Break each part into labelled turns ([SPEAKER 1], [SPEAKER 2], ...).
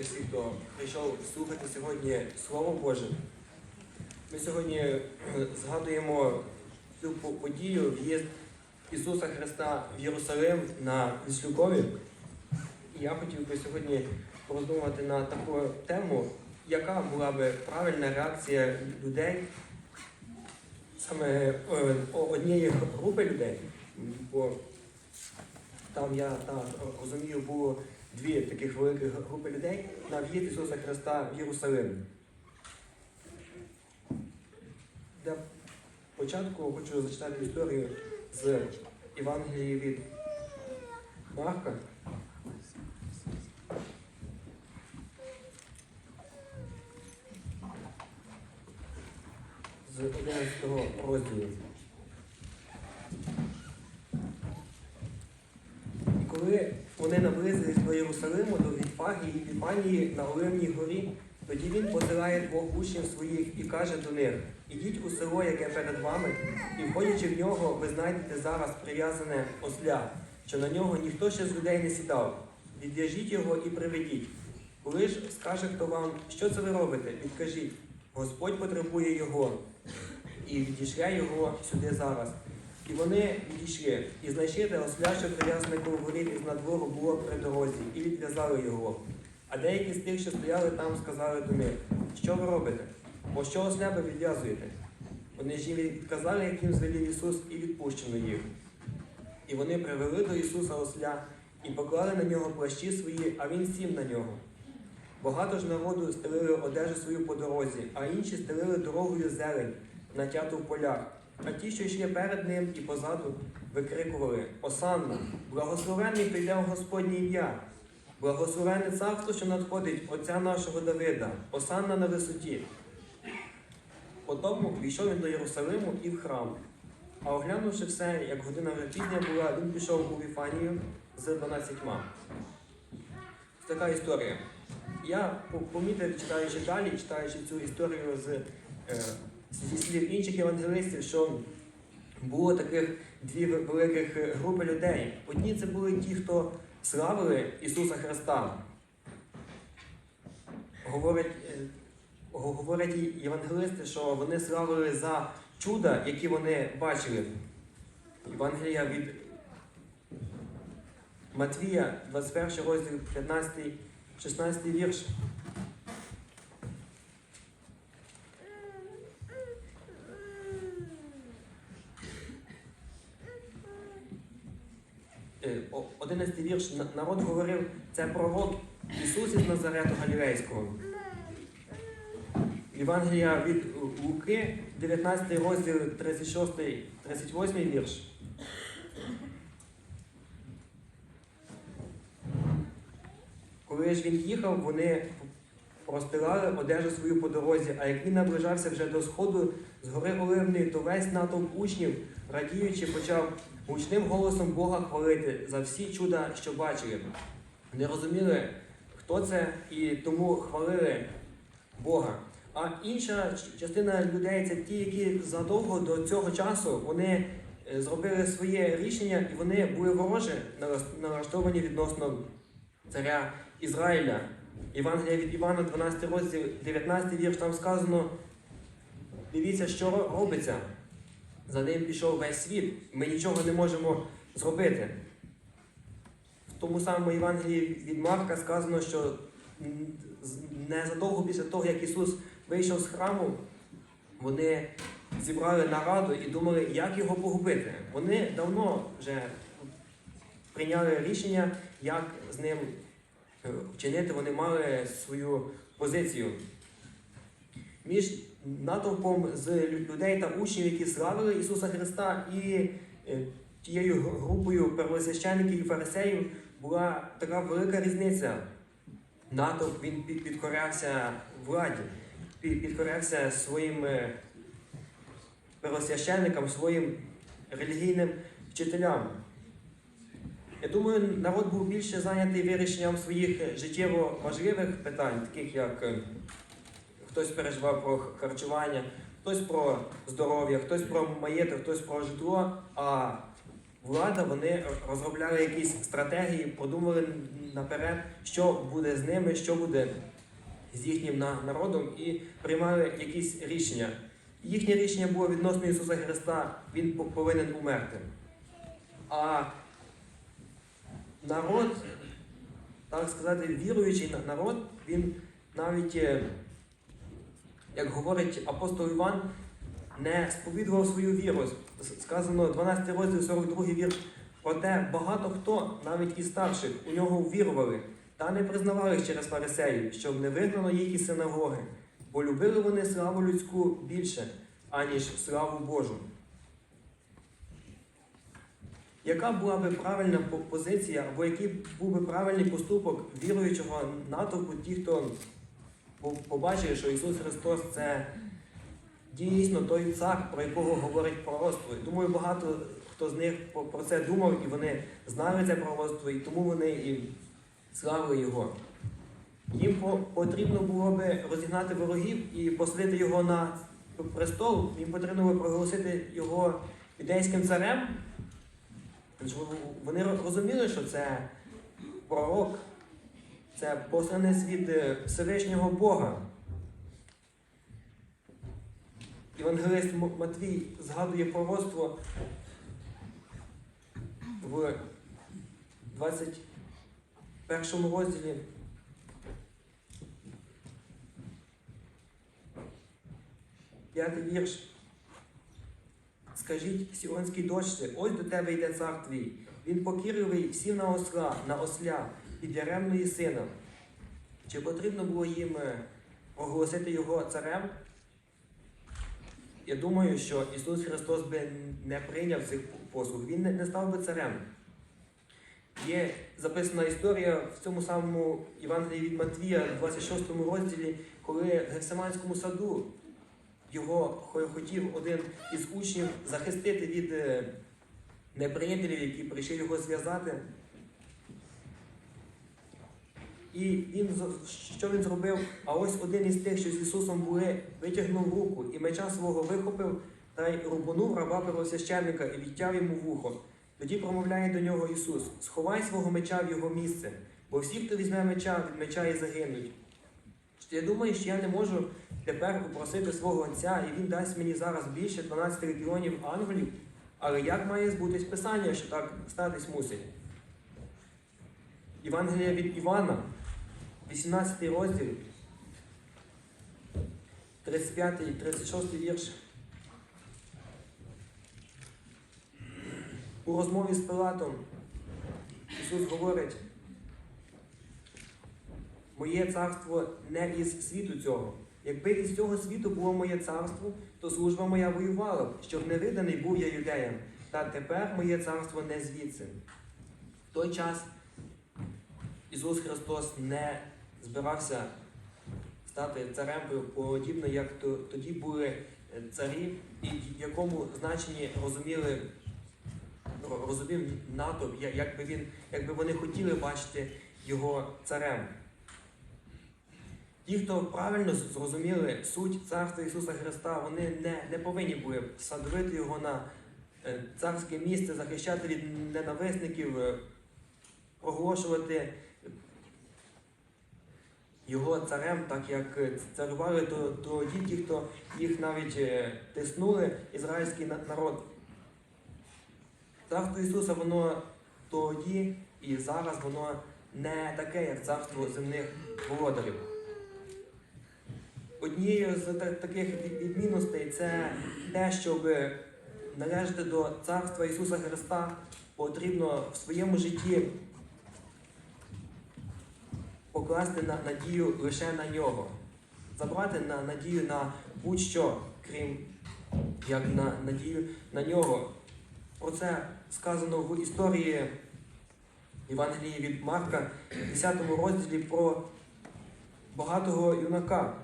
[SPEAKER 1] всі, хто прийшов слухати сьогодні Слово Боже. Ми сьогодні е, згадуємо цю подію в'їзд Ісуса Христа в Єрусалим на Віслюкові. І я хотів би сьогодні пороздумувати на таку тему, яка була би правильна реакція людей, саме е, однієї групи людей. Бо там я так розумію, було дві таких великих групи людей на в'їзд Ісуса Христа в Єрусалим. Для початку хочу зачитати історію з Євангелії від Марка. З 11 розділу. І коли вони наблизились до Єрусалиму, до Вітфагії і Віфанії на Оливній горі, тоді він посилає двох учнів своїх і каже до них: Ідіть у село, яке перед вами, і входячи в нього, ви знайдете зараз прив'язане осля, що на нього ніхто ще з людей не сідав. Відв'яжіть його і приведіть. Коли ж скаже хто вам, що це ви робите, відкажіть, Господь потребує його, і відійшли його сюди зараз. І вони відійшли, і знайшли що прив'язане коло воріт із надвору було при дорозі, і відв'язали його. А деякі з тих, що стояли там, сказали до них, що ви робите? Бо що осля ви відв'язуєте? Вони ж відказали, як їм звелів Ісус, і відпущено їх. І вони привели до Ісуса осля і поклали на нього плащі свої, а він сів на нього. Багато ж народу стелили одежу свою по дорозі, а інші стелили дорогою зелень, натяту в полях. А ті, що йшли перед ним і позаду, викрикували Осанна, благословенний прийде в Господнє ім'я, благословенне царство, що надходить Отця нашого Давида, Осанна на висоті. Потому війшов він до Єрусалиму і в храм. А оглянувши все, як година пізня була, він пішов у Віфанію з дванадцятьма. Ось така історія. Я помітив, читаючи далі, читаючи цю історію з, е, зі слів інших євангелистів, що було таких дві великих е, групи людей. Одні це були ті, хто славили Ісуса Христа. Говорять, е, говорять євангелисти, що вони славили за чуда, які вони бачили. Євангелія від Матвія, 21 розділ, 15, 16 вірш. 11 вірш. На- Народ говорив, це пророк Ісус із Назарету Галілейського. Євангелія від Луки, 19 розділ, 36, 38 вірш. Коли ж він їхав, вони простирали одежу свою по дорозі, а як він наближався вже до сходу з гори Оливної, то весь натовп учнів, радіючи, почав гучним голосом Бога хвалити за всі чуда, що бачили. Не розуміли, хто це, і тому хвалили Бога. А інша частина людей це ті, які задовго до цього часу вони е, зробили своє рішення і вони були вороже налаштовані відносно царя Ізраїля. Євангелія від Івана, 12 розділ, 19 вірш, там сказано: дивіться, що робиться. За ним пішов весь світ. Ми нічого не можемо зробити. В тому самому Євангелії від Марка сказано, що незадовго після того, як Ісус вийшов з храму, вони зібрали нараду і думали, як його погубити. Вони давно вже прийняли рішення, як з ним е, вчинити, вони мали свою позицію. Між натовпом з людей та учнів, які славили Ісуса Христа, і е, тією групою первосвященників і фарисеїв була така велика різниця. Натовп він підкорявся владі, підкорявся своїм е, первосвященникам, своїм релігійним вчителям. Я думаю, народ був більше зайнятий вирішенням своїх е, життєво важливих питань, таких як хтось переживав про харчування, хтось про здоров'я, хтось про маєток, хтось про житло, а влада, вони розробляли якісь стратегії, продумували наперед, що буде з ними, що буде з їхнім народом, і приймали якісь рішення. Їхнє рішення було відносно Ісуса Христа, Він повинен умерти. А народ, так сказати, віруючий народ, він навіть, е, як говорить апостол Іван, не сповідував свою віру. Сказано 12 розділ 42 вір. Проте багато хто, навіть і старших, у нього вірували та не признавались через фарисеїв, щоб не вигнано їх із синагоги, бо любили вони славу людську більше, аніж славу Божу. Яка була би правильна позиція, або який був би правильний поступок віруючого натовпу, ті, хто по- побачив, що Ісус Христос це дійсно той цар, про якого говорить пророцтво. Думаю, багато хто з них про це думав, і вони знали це пророцтво, і тому вони і славили його. Їм потрібно було би розігнати ворогів і посадити його на престол, їм потрібно було проголосити його юдейським царем. Вони розуміли, що це пророк, це посланець від е, Всевишнього Бога. Євангелист Матвій згадує пророцтво в 21 розділі. П'ятий вірш. Скажіть сіонській дочці, ось до тебе йде цар твій. Він покірливий всім на осла, на осля, під яремної сина. Чи потрібно було їм е, оголосити його царем? Я думаю, що Ісус Христос би не прийняв цих послуг, Він не- не став би царем. Є записана історія в цьому самому Євангелії від Матвія, 26 розділі, коли в Гефсиманському саду його хотів один із учнів захистити від е, неприятелів, які прийшли його зв'язати. І він що він зробив? А ось один із тих, що з Ісусом були, витягнув руку і меча свого вихопив та й рубанув раба первосвященника і відтяв йому вухо. Тоді промовляє до нього Ісус: Сховай свого меча в його місце, бо всі, хто візьме меча, від меча і загинуть. Я думаю, що я не можу тепер попросити свого отця, і він дасть мені зараз більше 12 легіонів ангелів. Але як має збутись Писання, що так статись мусить? Євангелія від Івана, 18 розділ, 35 36 вірш. У розмові з Пилатом Ісус говорить, моє царство не із світу цього. Якби із цього світу було моє царство, то служба моя воювала б, щоб не виданий був я юдеям. Та тепер моє царство не звідси. В той час Ісус Христос не збирався стати царем подібно, як тоді були е, царі, і в якому значенні розуміли, розумів натовп, якби він, якби вони хотіли бачити його царем. Ті, хто правильно зрозуміли суть царства Ісуса Христа, вони не, не повинні були садовити його на е, царське місце, захищати від ненависників, е, проголошувати його царем, так як е, царювали то- тоді ті, хто їх навіть е, тиснули, ізраїльський народ. Царство Ісуса, воно тоді і зараз воно не таке, як царство земних володарів. Однією з таких відмінностей це те, щоб належати до царства Ісуса Христа, потрібно в своєму житті покласти на надію лише на нього, забрати на надію на будь-що, крім як на надію на нього. Про це сказано в історії Євангелії від Марка, в 10 розділі про багатого юнака.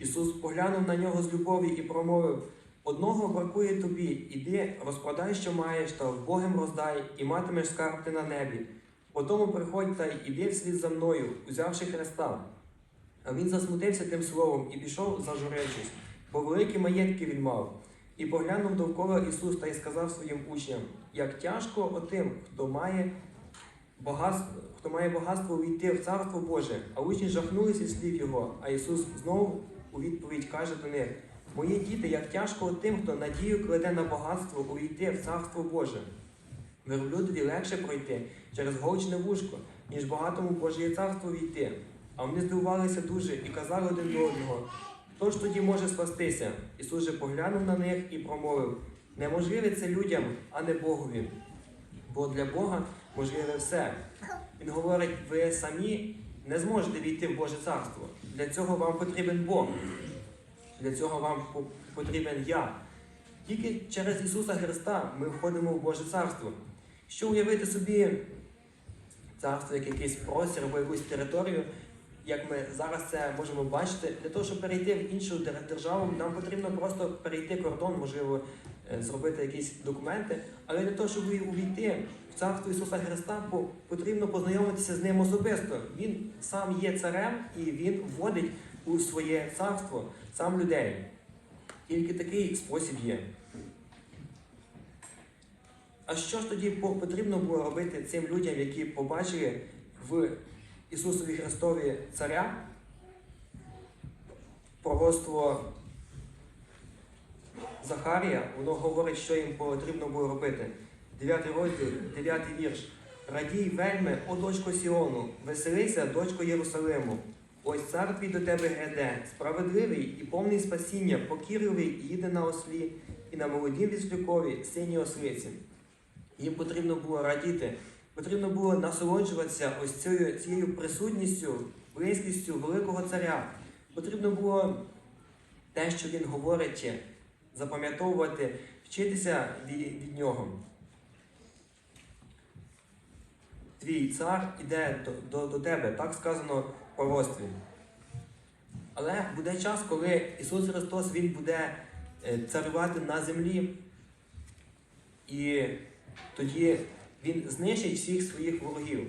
[SPEAKER 1] Ісус поглянув на нього з любові і промовив: одного бракує тобі, іди, розпродай, що маєш, та вбогим роздай, і матимеш скарб ти на небі. Потому приходь та іди вслід за мною, узявши хреста. А він засмутився тим словом і пішов, зажурившись, бо великі маєтки він мав. І поглянув довкола Ісус та й сказав своїм учням, як тяжко отим, хто має багатство, хто має багатство увійти в Царство Боже, а учні жахнулися слів Його, а Ісус знову у відповідь каже до них, Мої діти, як тяжко тим, хто надію кладе на багатство увійти в Царство Боже. Верблюдові легше пройти через голчне вушко, ніж багатому Божє царство війти. А вони здивувалися дуже і казали один до одного, хто ж тоді може спастися? Ісус же поглянув на них і промовив, неможливе це людям, а не Богові. Бо для Бога можливе все. Він говорить, ви самі не зможете війти в Боже царство. Для цього вам потрібен Бог. Для цього вам потрібен я. Тільки через Ісуса Христа ми входимо в Боже царство. Що уявити собі царство як якийсь простір або якусь територію, як ми зараз це можемо бачити, для того, щоб перейти в іншу державу, нам потрібно просто перейти кордон, можливо, е, зробити якісь документи. Але для того, щоб увійти в царство Ісуса Христа, потрібно познайомитися з ним особисто. Він сам є царем і він вводить у своє царство сам людей. Тільки такий спосіб є. А що ж тоді потрібно було робити цим людям, які побачили в Ісусові Христові Царя пророцтво Захарія, воно говорить, що їм потрібно було робити. 9 розділ, 9 вірш. Радій вельми, о дочко Сіону, веселися, дочко Єрусалиму. Ось цар твій до тебе гряде, справедливий і повний спасіння, покірливий їде на ослі, і на молодім віслюкові синій ослиці. Їм потрібно було радіти, потрібно було насолоджуватися ось цією, цією присутністю, близькістю великого царя. Потрібно було те, що він говорить, запам'ятовувати, вчитися від, від нього. Твій цар іде до, до, до тебе, так сказано в пророцтві. Але буде час, коли Ісус Христос Він буде е, царювати на землі, і тоді Він знищить всіх своїх ворогів.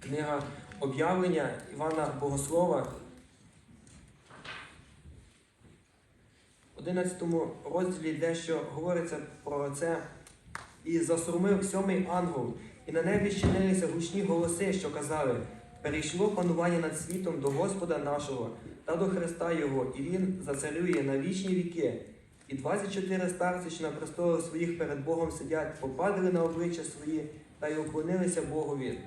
[SPEAKER 1] Книга об'явлення Івана Богослова. В 11 розділі дещо говориться про це. І засурмив сьомий ангел, і на небі щинилися гучні голоси, що казали: перейшло панування над світом до Господа нашого та до Христа Його, і Він зацарює на вічні віки. І 24 старці, що на престолах своїх перед Богом сидять, попадали на обличчя свої та й уклонилися Богові,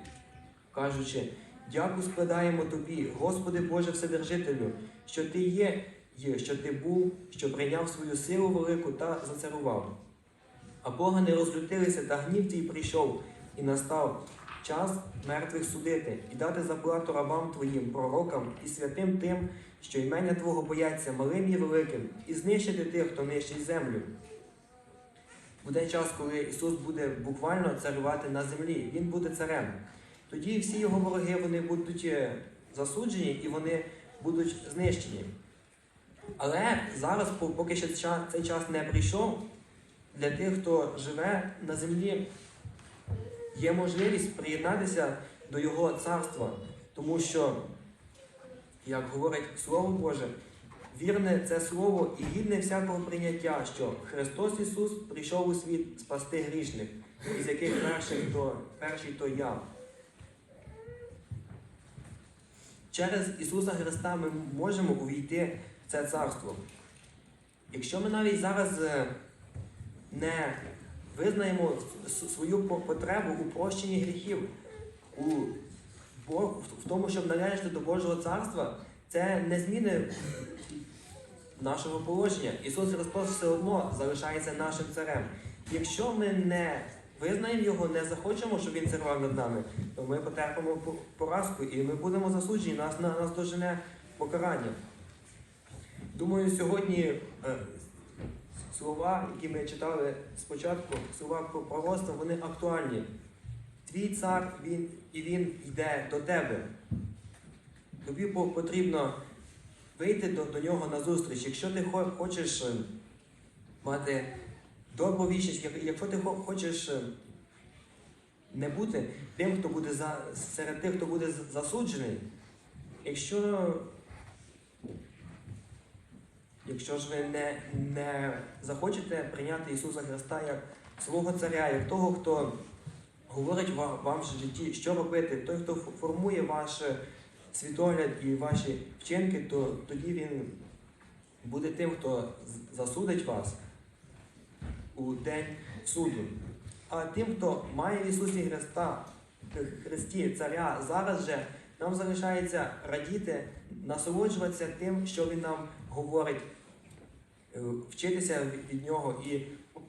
[SPEAKER 1] кажучи: Дяку складаємо тобі, Господи Боже Вседержителю, що ти є, є, що ти був, що прийняв свою силу велику та зацарував. А Бога не розлютилися, та гнів твій прийшов, і настав час мертвих судити, і дати заплату рабам твоїм, пророкам і святим тим, що імення Твого бояться малим і великим, і знищити тих, хто нищить землю. Буде час, коли Ісус буде буквально царювати на землі, Він буде царем. Тоді всі його вороги вони будуть е, засуджені і вони будуть знищені. Але зараз, поки ще цей час не прийшов, для тих, хто живе на землі, є можливість приєднатися до Його царства, тому що, як говорить Слово Боже, вірне це слово і гідне всякого прийняття, що Христос Ісус прийшов у світ спасти грішних, із яких перший то, перший то я. Через Ісуса Христа ми можемо увійти в це царство. Якщо ми навіть зараз е, не визнаємо свою потребу у прощенні гріхів, у в тому, щоб належати до Божого царства, це не зміни нашого положення. Ісус Христос все одно залишається нашим царем. Якщо ми не визнаємо Його, не захочемо, щоб Він царював над нами, то ми потерпимо по- поразку і ми будемо засуджені, нас, на- нас дожене покарання. Думаю, сьогодні е, слова, які ми читали спочатку, слова про пророцтво, вони актуальні. Твій цар, він, і він йде до тебе. Тобі потрібно вийти до, до нього на зустріч. Якщо ти хочеш е, мати добру вічність, якщо ти хочеш е, не бути тим, хто буде за, серед тих, хто буде засуджений, якщо Якщо ж ви не, не захочете прийняти Ісуса Христа як свого царя, як того, хто говорить ва- вам в житті, що робити, той, хто формує ваш світогляд і ваші вчинки, то тоді він буде тим, хто засудить вас у день суду. А тим, хто має в Ісусі Христа, Христі Царя, зараз же нам залишається радіти, насолоджуватися тим, що Він нам говорить, вчитися від- від нього і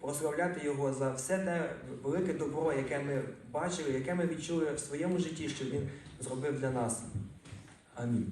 [SPEAKER 1] прославляти Його за все те велике добро, яке ми бачили, яке ми відчули в своєму житті, що Він зробив для нас. Амінь.